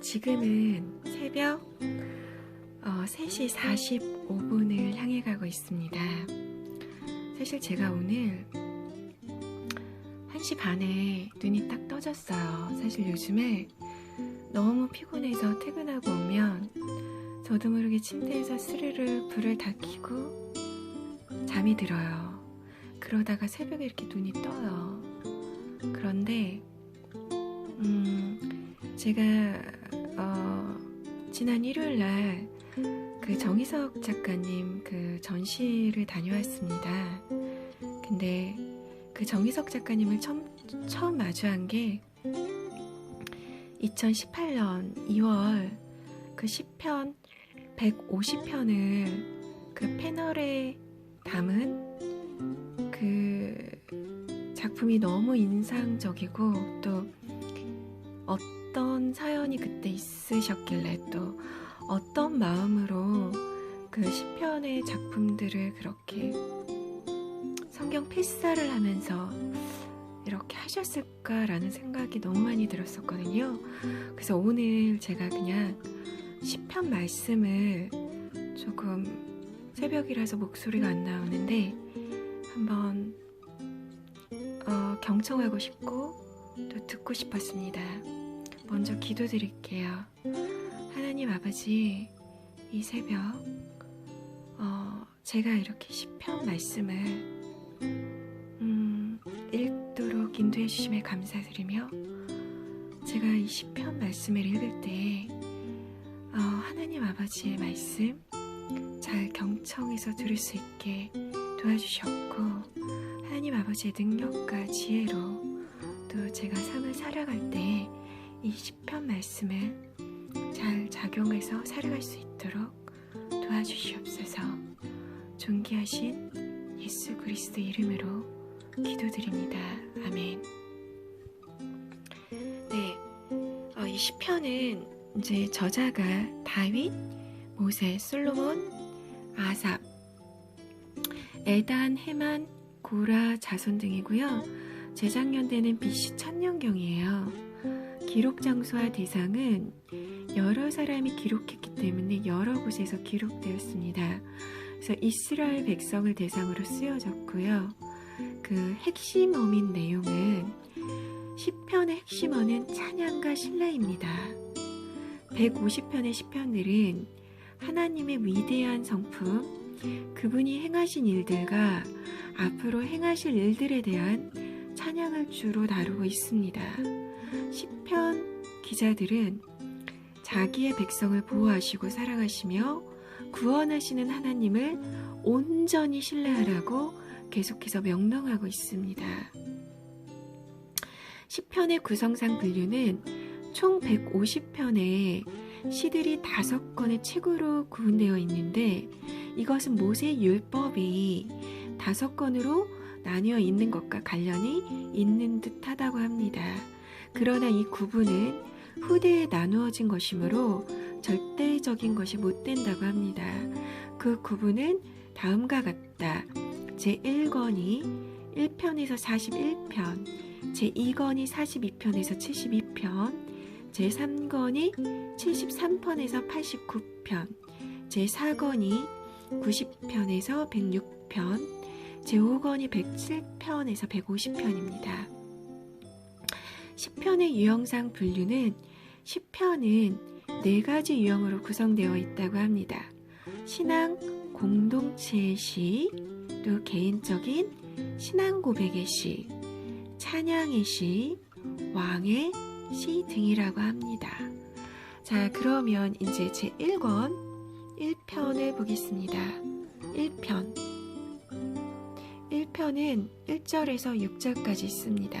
지금은 새벽 어, 3시 45분을 향해 가고 있습니다. 사실 제가 오늘 1시 반에 눈이 딱 떠졌어요. 사실 요즘에 너무 피곤해서 퇴근하고 오면 저도 모르게 침대에서 스르르 불을 다 켜고 잠이 들어요. 그러다가 새벽에 이렇게 눈이 떠요. 그런데 음, 제가 어, 지난 일요일 날 그 정희석 작가님 그 전시를 다녀왔습니다. 근데 그 정희석 작가님을 처음, 처음 마주한 게 2018년 2월 그 10편 150편을 그 패널에 담은 그 작품이 너무 인상적이고 또 어떤 사연이 그때 있으셨길래 또 어떤 마음으로 그 10편의 작품들을 그렇게 성경 필사를 하면서 이렇게 하셨을까라는 생각이 너무 많이 들었었거든요. 그래서 오늘 제가 그냥 10편 말씀을 조금 새벽이라서 목소리가 안 나오는데 한번 어, 경청하고 싶고 또 듣고 싶었습니다. 먼저 기도드릴게요. 하나님 아버지, 이 새벽 어, 제가 이렇게 10편 말씀을 음, 읽도록 인도해 주심에 감사드리며 제가 이 10편 말씀을 읽을 때 어, 하나님 아버지의 말씀 잘 경청해서 들을 수 있게 도와주셨고 하나님 아버지의 능력과 지혜로 또 제가 삶을 살아갈 때 이 10편 말씀을 잘 작용해서 살아갈 수 있도록 도와주시옵소서 존귀하신 예수 그리스도 이름으로 기도드립니다. 아멘. 네, 어, 이 시편은 이제 저자가 다윗, 모세, 솔로몬, 아삽, 에단, 헤만, 고라, 자손 등이고요. 재작년대는 BC 천년경이에요. 기록 장소와 대상은 여러 사람이 기록했기 때문에 여러 곳에서 기록되었습니다. 그래서 이스라엘 백성을 대상으로 쓰여졌고요. 그 핵심 어민 내용은 시편의 핵심 어는 찬양과 신뢰입니다. 150편의 시편들은 하나님의 위대한 성품, 그분이 행하신 일들과 앞으로 행하실 일들에 대한 찬양을 주로 다루고 있습니다. 시편 기자들은 자기의 백성을 보호하시고 사랑하시며 구원하시는 하나님을 온전히 신뢰하라고 계속해서 명령하고 있습니다. 시편의 구성상 분류는 총 150편의 시들이 다섯 권의 책으로 구분되어 있는데 이것은 모세 율법이 다섯 권으로 나뉘어 있는 것과 관련이 있는 듯하다고 합니다. 그러나 이 구분은 후대에 나누어진 것이므로 절대적인 것이 못 된다고 합니다. 그 구분은 다음과 같다. 제1권이 1편에서 41편, 제2권이 42편에서 72편, 제3권이 73편에서 89편, 제4권이 90편에서 106편, 제5권이 107편에서 150편입니다. 10편의 유형상 분류는 10편은 네 가지 유형으로 구성되어 있다고 합니다. 신앙 공동체의 시, 또 개인적인 신앙 고백의 시, 찬양의 시, 왕의 시 등이라고 합니다. 자, 그러면 이제 제 1권 1편을 보겠습니다. 1편. 1편은 1절에서 6절까지 있습니다.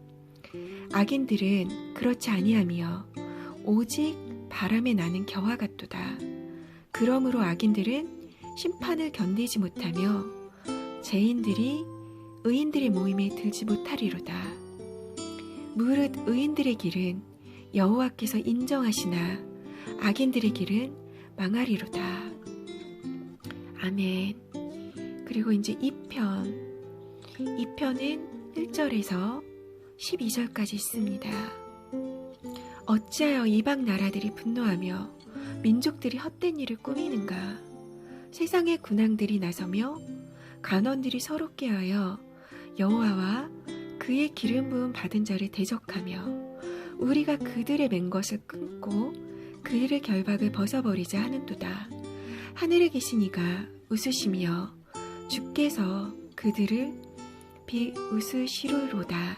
악인들은 그렇지 아니하며 오직 바람에 나는 겨와 같도다. 그러므로 악인들은 심판을 견디지 못하며 죄인들이 의인들의 모임에 들지 못하리로다. 무릇 의인들의 길은 여호와께서 인정하시나 악인들의 길은 망하리로다. 아멘. 그리고 이제 2편. 2편은 1절에서 12절까지 있습니다. 어찌하여 이방 나라들이 분노하며 민족들이 헛된 일을 꾸미는가? 세상의 군왕들이 나서며 간원들이 서로 깨하여 여호와와 그의 기름 부음 받은 자를 대적하며 우리가 그들의 맹 것을 끊고 그들의 결박을 벗어버리자 하는도다. 하늘에 계신 이가 웃으시며 주께서 그들을 비웃으시로로다.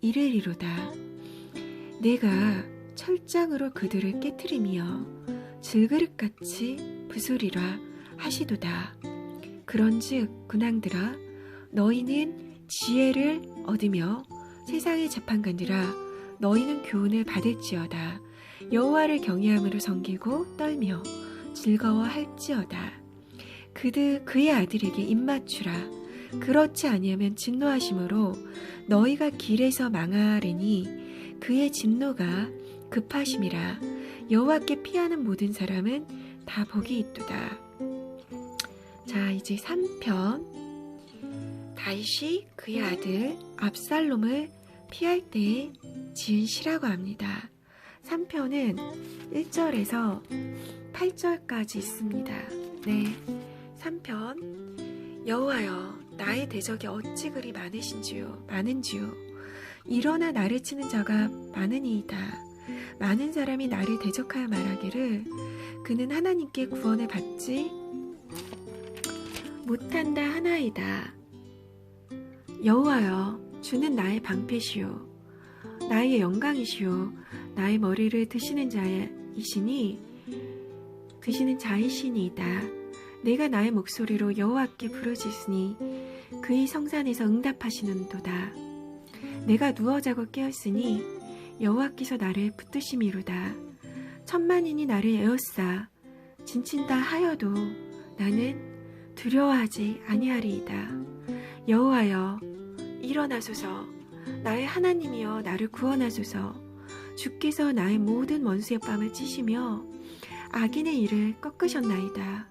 이르리로다. 내가 철장으로 그들을 깨뜨리며 질그릇같이 부수리라 하시도다. 그런즉 군왕들아 너희는 지혜를 얻으며 세상의 재판관들아 너희는 교훈을 받을지어다. 여호와를 경외함으로 섬기고 떨며 즐거워할지어다. 그들 그의 아들에게 입맞추라. 그렇지 아니하면 진노하심으로 너희가 길에서 망하리니 그의 진노가 급하심이라. 여호와께 피하는 모든 사람은 다 복이 있도다. 자, 이제 3편. 다윗이 그의 아들 압살롬을 피할 때 지은 시라고 합니다. 3편은 1절에서 8절까지 있습니다. 네. 3편 여호와여 나의 대적이 어찌 그리 많으신지요? 많은지요? 일어나 나를 치는 자가 많으니이다. 많은 사람이 나를 대적하여 말하기를 그는 하나님께 구원을 받지 못한다 하나이다. 여호와여 주는 나의 방패시요. 나의 영광이시요. 나의 머리를 드시는 자이시니 드시는 자이시니이다. 내가 나의 목소리로 여호와께 부르짖으니 그의 성산에서 응답하시는도다. 내가 누워 자고 깨었으니 여호와께서 나를 붙드심이로다. 천만인이 나를 에워싸 진친다 하여도 나는 두려워하지 아니하리이다. 여호와여 일어나소서. 나의 하나님이여 나를 구원하소서. 주께서 나의 모든 원수의 뺨을 찌시며 악인의 일을 꺾으셨나이다.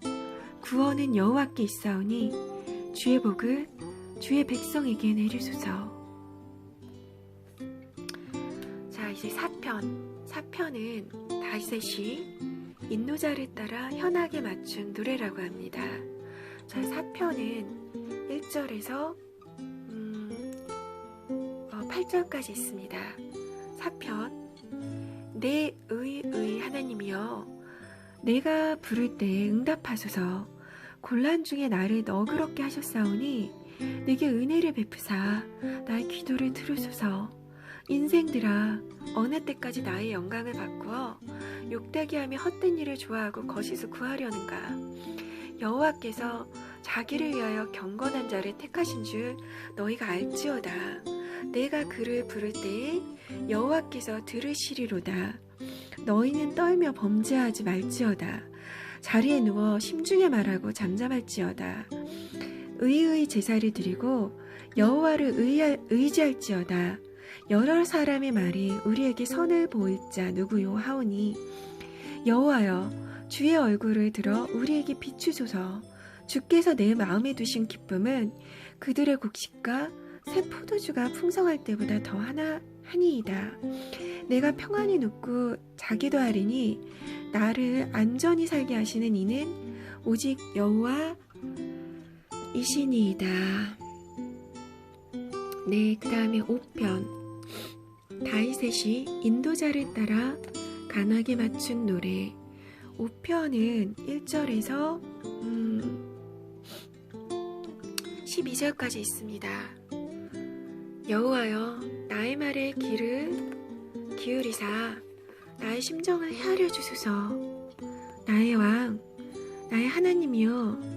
구원은 여호와께 있사오니 주의 복을 주의 백성에게 내리소서. 자 이제 4편. 4편은 다윗의 인노자를 따라 현악에 맞춘 노래라고 합니다. 자 4편은 1절에서 음, 어, 8절까지 있습니다. 4편. 내 의의 하나님이여 내가 부를 때 응답하소서. 곤란 중에 나를 너그럽게 하셨사오니 내게 은혜를 베푸사 나의 기도를 들으소서. 인생들아 어느 때까지 나의 영광을 바꾸어 욕되게 하며 헛된 일을 좋아하고 거시서 구하려는가? 여호와께서 자기를 위하여 경건한 자를 택하신 줄 너희가 알지어다. 내가 그를 부를 때에 여호와께서 들으시리로다. 너희는 떨며 범죄하지 말지어다. 자리에 누워 심중에 말하고 잠잠할지어다 의의 제사를 드리고 여호와를 의지할지어다 여러 사람의 말이 우리에게 선을 보일 자 누구요 하오니 여호와여 주의 얼굴을 들어 우리에게 비추소서 주께서 내 마음에 두신 기쁨은 그들의 곡식과 새 포도주가 풍성할 때보다 더 하나 하니이다. 내가 평안히 눕고 자기도 하리니 나를 안전히 살게 하시는 이는 오직 여호와 이시니이다. 네, 그 다음에 5편 다이셋이 인도자를 따라 간하게 맞춘 노래 5편은 1절에서 음, 12절까지 있습니다. 여호와여 나의 말에 귀를 기울이사 나의 심정을 헤아려 주소서 나의 왕 나의 하나님이여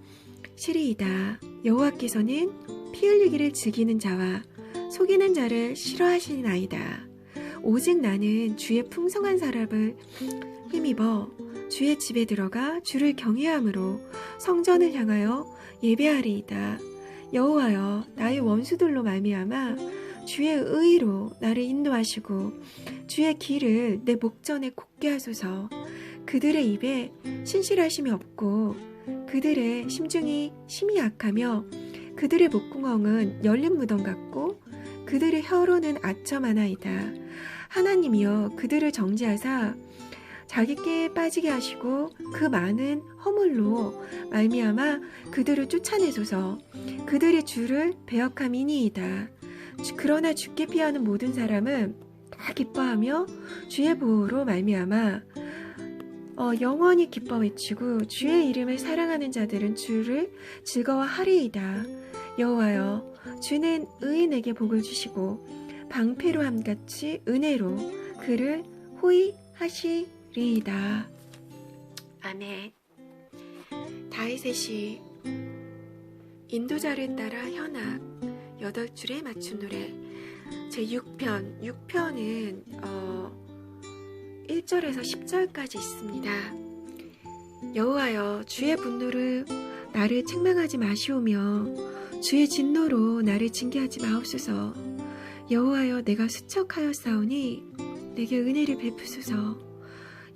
시리이다. 여호와께서는 피 흘리기를 즐기는 자와 속이는 자를 싫어하시나이다. 오직 나는 주의 풍성한 사람을 힘입어 주의 집에 들어가 주를 경외함으로 성전을 향하여 예배하리이다. 여호와여 나의 원수들로 말미암아 주의 의로 나를 인도하시고 주의 길을 내 목전에 곱게 하소서 그들의 입에 신실하심이 없고 그들의 심중이 심히 약하며 그들의 목구멍은 열린 무덤 같고 그들의 혀로는 아첨하나이다 하나님이여 그들을 정지하사 자기께 빠지게 하시고 그 많은 허물로 말미암아 그들을 쫓아내소서 그들의 주를 배역함이니이다. 그러나 주께 피하는 모든 사람은 다 기뻐하며 주의 보호로 말미암아 어, 영원히 기뻐 외치고 주의 이름을 사랑하는 자들은 주를 즐거워하리이다. 여호와여 주는 의인에게 복을 주시고 방패로 함같이 은혜로 그를 호의하시 리이다. 아멘. 다이셋이 인도자를 따라 현악 여덟 줄에 맞춘 노래 제 6편 6편은 어, 1절에서 10절까지 있습니다. 여호와여 주의 분노를 나를 책망하지 마시오며 주의 진노로 나를 징계하지 마옵소서. 여호와여 내가 수척하였사오니 내게 은혜를 베푸소서.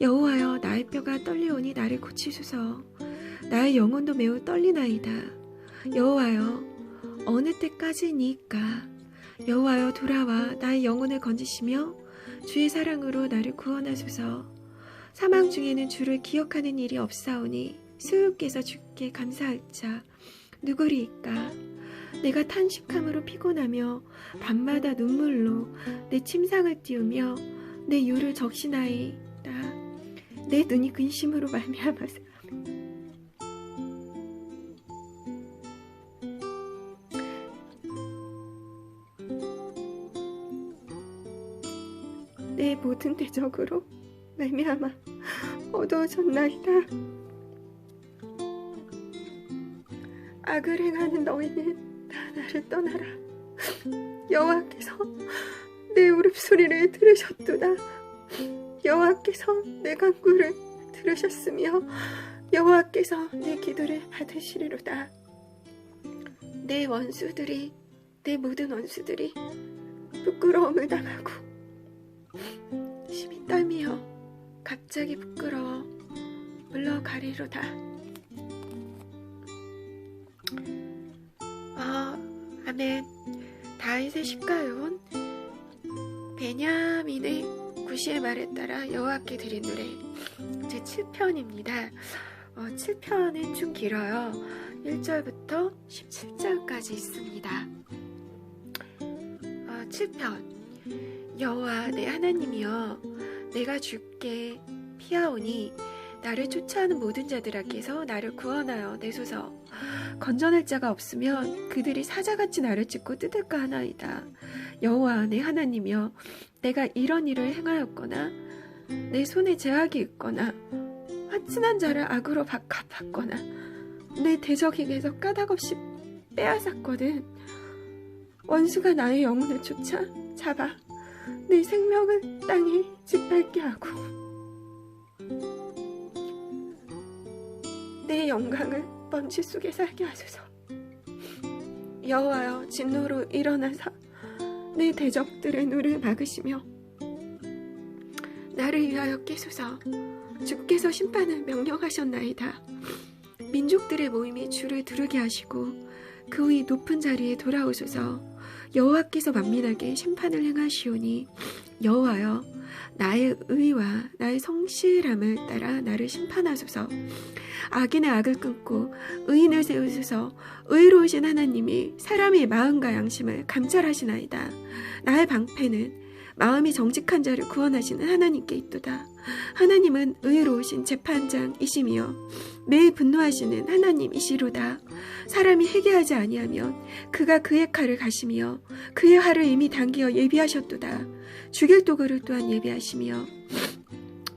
여호와여 나의 뼈가 떨리오니 나를 고치소서. 나의 영혼도 매우 떨리나이다. 여호와여 어느 때까지니까? 여호와여 돌아와 나의 영혼을 건지시며 주의 사랑으로 나를 구원하소서. 사망 중에는 주를 기억하는 일이 없사오니 수유께서 주께 감사할 자. 누구리이까? 내가 탄식함으로 피곤하며 밤마다 눈물로 내 침상을 띄우며 내 유를 적시나이다. 내 눈이 근심으로 말미암아서 내 모든 대적으로 말미암아 어두워졌나이다. 악을 행하는 너희는 다 나를 떠나라. 여호와께서 내 울음소리를 들으셨도다. 여호와께서 내 간구를 들으셨으며 여호와께서 내 기도를 받으시리로다. 내 원수들이 내 모든 원수들이 부끄러움을 당하고 심히 떨미어 갑자기 부끄러워 물러가리로다. 아, 아멘. 다윗의 십가요온 베냐민의 구시의 말에 따라 여호와께 드린 노래 제 7편입니다. 어, 7편은 좀 길어요. 1절부터 17절까지 있습니다. 어, 7편 여호와 내 하나님이여 내가 주께 피하오니 나를 쫓아오는 모든 자들에게서 나를 구원하여 내소서. 건져낼 자가 없으면 그들이 사자같이 나를 찢고 뜯을까 하나이다. 여호와 내 하나님이여 내가 이런 일을 행하였거나 내 손에 제약이 있거나 화친한 자를 악으로 갚았거나 내 대적에게서 까닭없이 빼앗았거든. 원수가 나의 영혼을 쫓아 잡아 내 생명을 땅에 짓밟게 하고 내 영광을 먼지 속에 살게 하소서. 여호와여 진노로 일어나사 내 대적들의 눈을 막으시며 나를 위하여 깨소서. 주께서 심판을 명령하셨나이다. 민족들의 모임이 주를 두르게 하시고 그위 높은 자리에 돌아오소서 여호와께서 만민하게 심판을 행하시오니 여호와여 나의 의와 나의 성실함을 따라 나를 심판하소서. 악인의 악을 끊고 의인을 세우소서. 의로우신 하나님이 사람의 마음과 양심을 감찰하시나이다. 나의 방패는 마음이 정직한 자를 구원하시는 하나님께 있도다 하나님은 의로우신 재판장이시며 매일 분노하시는 하나님이시로다. 사람이 회개하지 아니하면 그가 그의 칼을 가시며 그의 활을 이미 당기어 예비하셨도다. 죽일 도구를 또한 예비하시며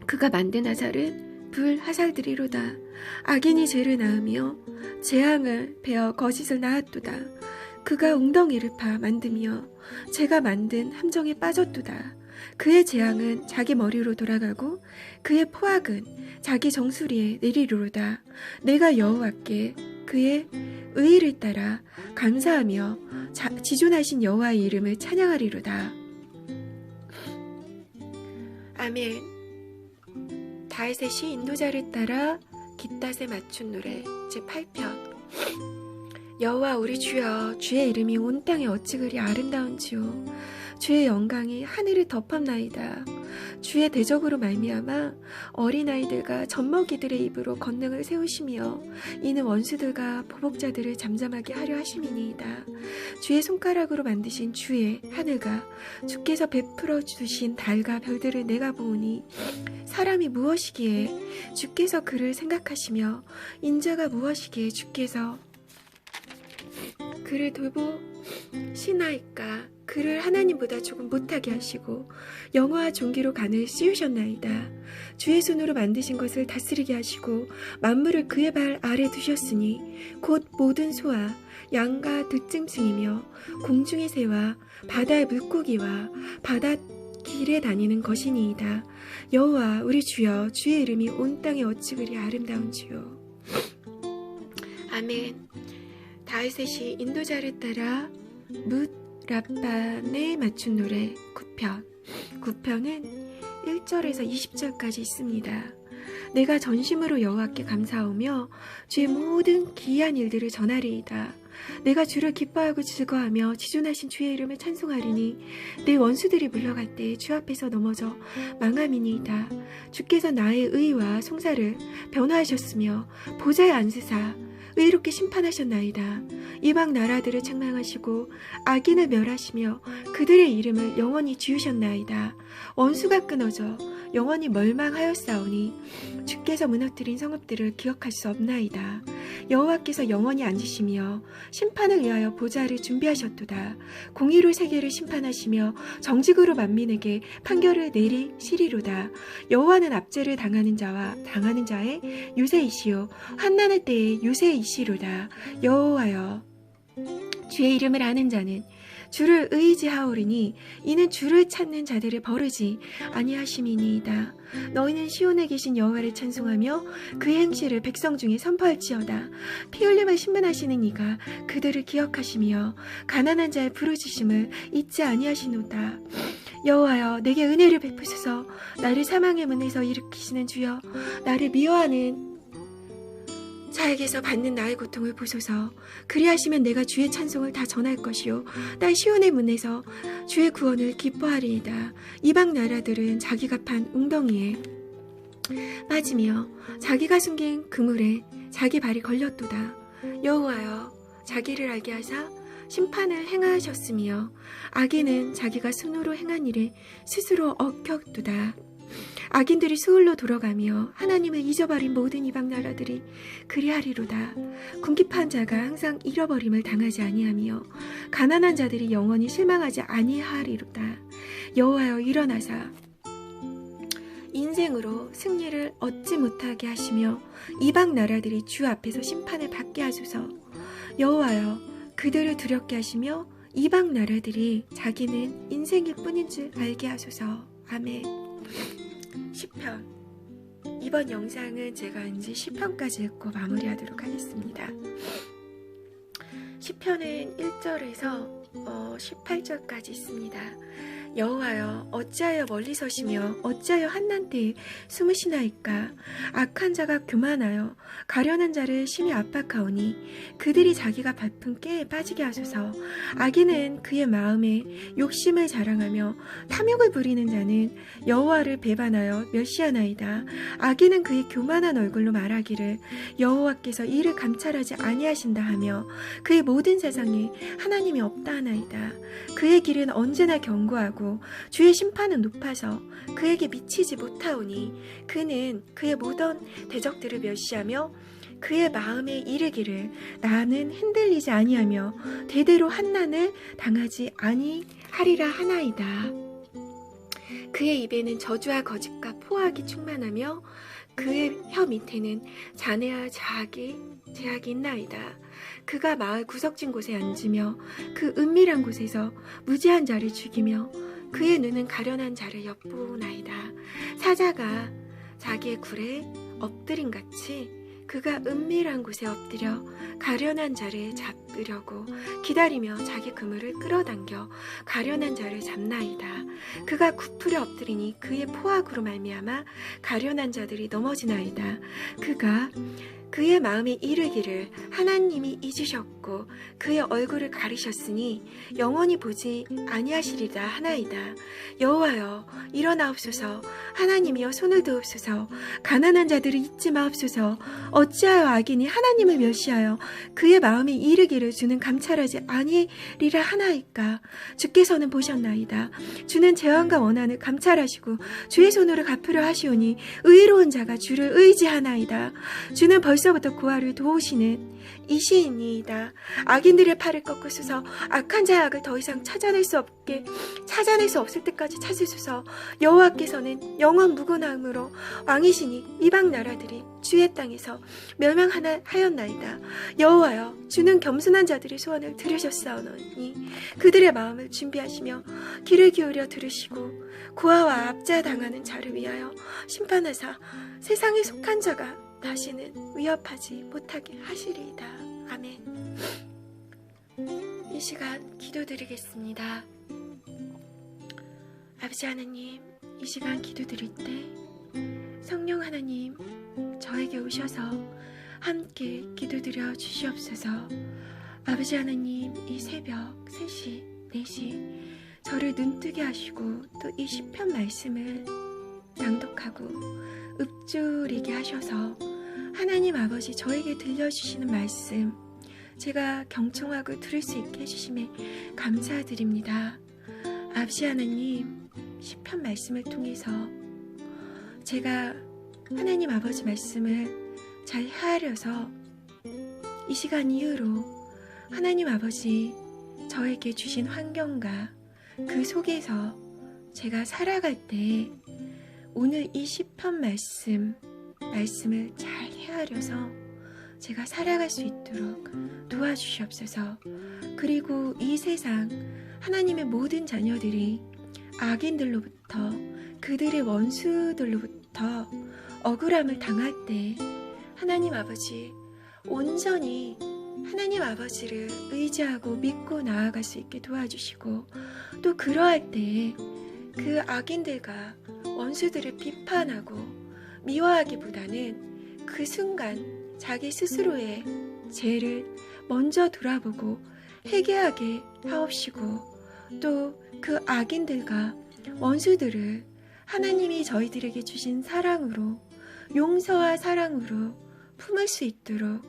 그가 만든 화살은 불 화살들이로다. 악인이 죄를 낳으며 재앙을 베어 거짓을 낳았도다. 그가 웅덩이를 파 만들며 제가 만든 함정에 빠졌도다. 그의 재앙은 자기 머리로 돌아가고 그의 포악은 자기 정수리에 내리로다. 내가 여호와께 그의 의의를 따라 감사하며 자, 지존하신 여호와의 이름을 찬양하리로다. 아멘. 다윗의 시 인도자를 따라 깃닷에 맞춘 노래 제 8편 여호와 우리 주여 주의 이름이 온 땅에 어찌 그리 아름다운지요 주의 영광이 하늘을 덮었나이다. 주의 대적으로 말미암아 어린아이들과 젖먹이들의 입으로 권능을 세우시며 이는 원수들과 보복자들을 잠잠하게 하려 하심이니이다. 주의 손가락으로 만드신 주의 하늘과 주께서 베풀어 주신 달과 별들을 내가 보니 사람이 무엇이기에 주께서 그를 생각하시며 인자가 무엇이기에 주께서 그를 돌보 시나이까 그를 하나님보다 조금 못하게 하시고 영화와 종기로 간을 씌우셨나이다. 주의 손으로 만드신 것을 다스리게 하시고 만물을 그의 발 아래 두셨으니 곧 모든 소와 양과 들짐승이며 공중의 새와 바다의 물고기와 바다 길에 다니는 것이니이다. 여호와 우리 주여 주의 이름이 온 땅에 어찌 그리 아름다운지요. 아멘. 다윗의 시 인도자를 따라 묻 라판에 맞춘 노래 9편 9편은 1절에서 20절까지 있습니다. 내가 전심으로 여호와께 감사하며 주의 모든 기이한 일들을 전하리이다. 내가 주를 기뻐하고 즐거하며 지존하신 주의 이름을 찬송하리니 내 원수들이 물러갈 때 주 앞에서 넘어져 망함이니이다. 주께서 나의 의와 송사를 변화하셨으며 보좌에 앉으사 의롭게 심판하셨나이다. 이방 나라들을 책망하시고 악인을 멸하시며 그들의 이름을 영원히 지우셨나이다. 원수가 끊어져 영원히 멸망하였사오니 주께서 무너뜨린 성읍들을 기억할 수 없나이다. 여호와께서 영원히 앉으시며 심판을 위하여 보좌를 준비하셨도다. 공의로 세계를 심판하시며 정직으로 만민에게 판결을 내리시리로다. 여호와는 압제를 당하는 자와 당하는 자의 유세이시요 환난의 때의 유세이시로다. 여호와여 주의 이름을 아는 자는 주를 의지하오리니 이는 주를 찾는 자들을 버르지 아니하심이니이다. 너희는 시온에 계신 여호와를 찬송하며 그의 행실을 백성 중에 선포할지어다. 피 흘림을 신문하시는 이가 그들을 기억하시며 가난한 자의 부르짖음을 잊지 아니하시노다. 여호와여 내게 은혜를 베푸소서 나를 사망의 문에서 일으키시는 주여 나를 미워하는 자에게서 받는 나의 고통을 보소서. 그리하시면 내가 주의 찬송을 다 전할 것이요. 딸 시온의 문에서 주의 구원을 기뻐하리이다. 이방 나라들은 자기가 판 웅덩이에 빠지며 자기가 숨긴 그물에 자기 발이 걸렸도다. 여호와여 자기를 알게 하사 심판을 행하셨으며 악인은 자기가 손으로 행한 일에 스스로 억혔도다. 악인들이 수울로 돌아가며 하나님을 잊어버린 모든 이방 나라들이 그리하리로다. 궁핍한 자가 항상 잃어버림을 당하지 아니하며 가난한 자들이 영원히 실망하지 아니하리로다. 여호와여 일어나사 인생으로 승리를 얻지 못하게 하시며 이방 나라들이 주 앞에서 심판을 받게 하소서. 여호와여 그들을 두렵게 하시며 이방 나라들이 자기는 인생일 뿐인 줄 알게 하소서. 아멘. 10편 이번 영상은 제가 이제 10편까지 읽고 마무리하도록 하겠습니다. 10편은 1절에서 어, 18절까지 있습니다. 여호와여 어찌하여 멀리 서시며 어찌하여 한난때에 숨으시나이까? 악한 자가 교만하여 가려는 자를 심히 압박하오니 그들이 자기가 밟은 깨에 빠지게 하소서. 악인은 그의 마음에 욕심을 자랑하며 탐욕을 부리는 자는 여호와를 배반하여 멸시하나이다. 악인은 그의 교만한 얼굴로 말하기를 여호와께서 이를 감찰하지 아니하신다 하며 그의 모든 세상에 하나님이 없다 하나이다. 그의 길은 언제나 견고하고 주의 심판은 높아서 그에게 미치지 못하오니 그는 그의 모든 대적들을 멸시하며 그의 마음에 이르기를 나는 흔들리지 아니하며 대대로 한난을 당하지 아니하리라 하나이다. 그의 입에는 저주와 거짓과 포악이 충만하며 그의 혀 밑에는 잔해와 자학이 제약이 있나이다. 그가 마을 구석진 곳에 앉으며 그 은밀한 곳에서 무지한 자를 죽이며 그의 눈은 가련한 자를 엿보나이다. 사자가 자기의 굴에 엎드린 같이 그가 은밀한 곳에 엎드려 가련한 자를 잡으려고 기다리며 자기 그물을 끌어당겨 가련한 자를 잡나이다. 그가 굽으려 엎드리니 그의 포악으로 말미암아 가련한 자들이 넘어지나이다. 그가 그의 마음에 이르기를 하나님이 잊으셨고 그의 얼굴을 가리셨으니 영원히 보지 아니하시리라 하나이다. 여호와여 일어나옵소서 하나님이여 손을 드옵소서 가난한 자들을 잊지 마옵소서 어찌하여 악인이 하나님을 멸시하여 그의 마음에 이르기를 주는 감찰하지 아니리라 하나이까 주께서는 보셨나이다. 주는 재앙과 원한을 감찰하시고 주의 손으로 갚으려 하시오니 의로운 자가 주를 의지하나이다. 주는 벌 써부터 고아를 도우시는 이 시인이이다. 악인들의 팔을 꺾으소서 악한 자의 악을 더 이상 찾아낼 수 없게 찾아낼 수 없을 때까지 찾으소서 여호와께서는 영원 무고나음으로 왕이시니 이방 나라들이 주의 땅에서 멸망하나 하였나이다. 여호와여 주는 겸손한 자들의 소원을 들으셨사오니 그들의 마음을 준비하시며 귀를 기울여 들으시고 고아와 압자 당하는 자를 위하여 심판하사 세상에 속한 자가 다시는 위협하지 못하게 하시리이다. 아멘. 이 시간 기도드리겠습니다. 아버지 하나님, 이 시간 기도드릴 때 성령 하나님 저에게 오셔서 함께 기도드려 주시옵소서. 아버지 하나님, 이 새벽 3시, 4시 저를 눈뜨게 하시고 또 이 시편 말씀을 낭독하고 읊조리게 하셔서 하나님 아버지 저에게 들려주시는 말씀 제가 경청하고 들을 수 있게 해주심에 감사드립니다. 아버지 하나님 시편 말씀을 통해서 제가 하나님 아버지 말씀을 잘 헤아려서 이 시간 이후로 하나님 아버지 저에게 주신 환경과 그 속에서 제가 살아갈 때 오늘 이 시편 말씀 말씀을 잘 헤아려서 제가 살아갈 수 있도록 도와주시옵소서. 그리고 이 세상 하나님의 모든 자녀들이 악인들로부터 그들의 원수들로부터 억울함을 당할 때 하나님 아버지 온전히 하나님 아버지를 의지하고 믿고 나아갈 수 있게 도와주시고 또 그러할 때그 악인들과 원수들을 비판하고 미워하기보다는 그 순간 자기 스스로의 죄를 먼저 돌아보고 회개하게 하옵시고 또 그 악인들과 원수들을 하나님이 저희들에게 주신 사랑으로 용서와 사랑으로 품을 수 있도록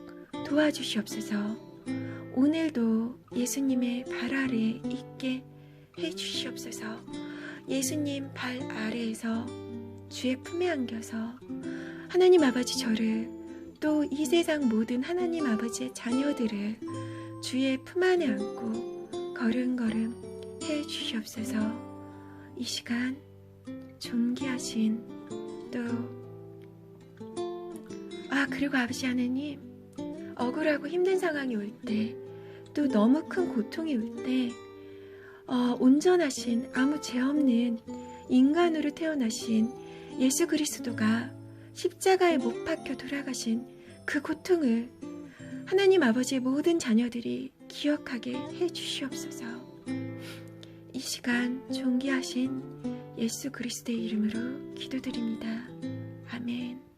도와주시옵소서. 오늘도 예수님의 발 아래 있게 해 주시옵소서. 예수님 발 아래에서 주의 품에 안겨서 하나님 아버지 저를 또 이 세상 모든 하나님 아버지의 자녀들을 주의 품 안에 안고 걸음걸음 해 주시옵소서. 이 시간 존귀하신 또 아, 그리고 아버지 하나님, 억울하고 힘든 상황이 올 때, 또 너무 큰 고통이 올 때, 어, 온전하신 아무 죄 없는 인간으로 태어나신 예수 그리스도가 십자가에 못 박혀 돌아가신 그 고통을 하나님 아버지의 모든 자녀들이 기억하게 해 주시옵소서. 이 시간 존귀하신 예수 그리스도의 이름으로 기도드립니다. 아멘.